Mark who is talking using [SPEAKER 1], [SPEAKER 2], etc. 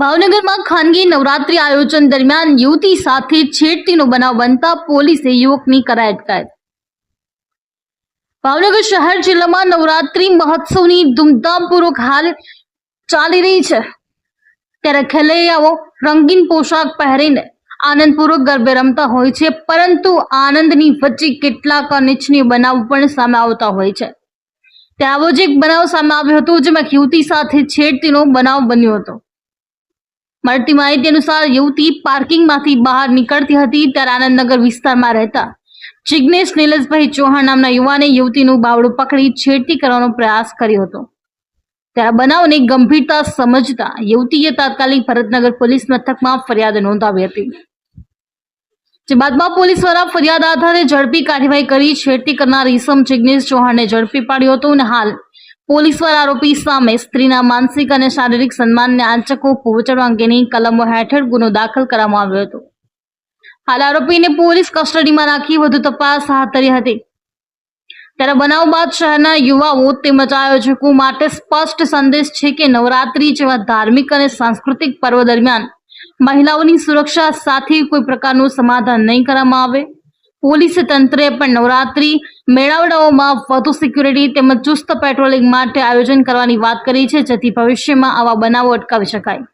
[SPEAKER 1] ભાવનગરમાં ખાનગી નવરાત્રી આયોજન દરમિયાન યુવતી સાથે છેડતીનો બનાવ બનતા પોલીસે યુવકની કરાઈ અટકાયત. ભાવનગર શહેર જિલ્લામાં નવરાત્રી મહોત્સવની ધૂમધામપૂર્વક હાલ ચાલી રહી છે. ત્યારે ખેલૈયાઓ રંગીન પોશાક પહેરીને આનંદપૂર્વક ગરબે રમતા હોય છે, પરંતુ આનંદની વચ્ચે કેટલાક અનિચ્છનીય બનાવ પણ સામે આવતા હોય છે. ત્યાં આવો જ એક બનાવ સામે આવ્યો હતો, જેમાં યુવતી સાથે છેડતીનો બનાવ બન્યો હતો. મળતી માહિતી અનુસાર યુવતી પાર્કિંગમાંથી બહાર નીકળતી હતી, ત્યારે આનંદનગર વિસ્તારમાં રહેતા જિગ્નેશ નિલેશભાઈ ચૌહાણ નામના યુવાને યુવતીનું બાવડું પકડી છેડતી કરવાનો પ્રયાસ કર્યો હતો. ત્યારે બનાવની ગંભીરતા સમજતા યુવતીએ તાત્કાલિક ભરતનગર પોલીસ મથકમાં ફરિયાદ નોંધાવી હતી. જે બાદમાં પોલીસ દ્વારા ફરિયાદ આધારે ઝડપી કાર્યવાહી કરી છેડતી કરનાર ઈસમ જિગ્નેશ ચૌહાણને ઝડપી પાડ્યો હતો અને હાલ પોલીસ પર આરોપી સામે સ્ત્રીના માનસિક અને શારીરિક સન્માનને આંચકો પહોંચાડવા અંગેની કલમો હેઠળ ગુનો દાખલ કરવામાં આવ્યો હતો. હાલ આરોપીને પોલીસ કસ્ટડીમાં રાખી વધુ તપાસ હાથ ધરી હતી. ત્યારે બનાવ બાદ શહેરના યુવાઓ તેમજ આયોજકો માટે સ્પષ્ટ સંદેશ છે કે નવરાત્રી જેવા ધાર્મિક અને સાંસ્કૃતિક પર્વ દરમિયાન મહિલાઓની સુરક્ષા સાથે કોઈ પ્રકારનું સમાધાન નહીં કરવામાં આવે. પોલીસ તંત્રે પણ નવરાત્રી મેળાવડાઓમાં વધુ સિક્યુરિટી તેમજ ચુસ્ત પેટ્રોલિંગ માટે આયોજન કરવાની વાત કરી છે, જેથી ભવિષ્યમાં આવા બનાવો અટકાવી શકાય.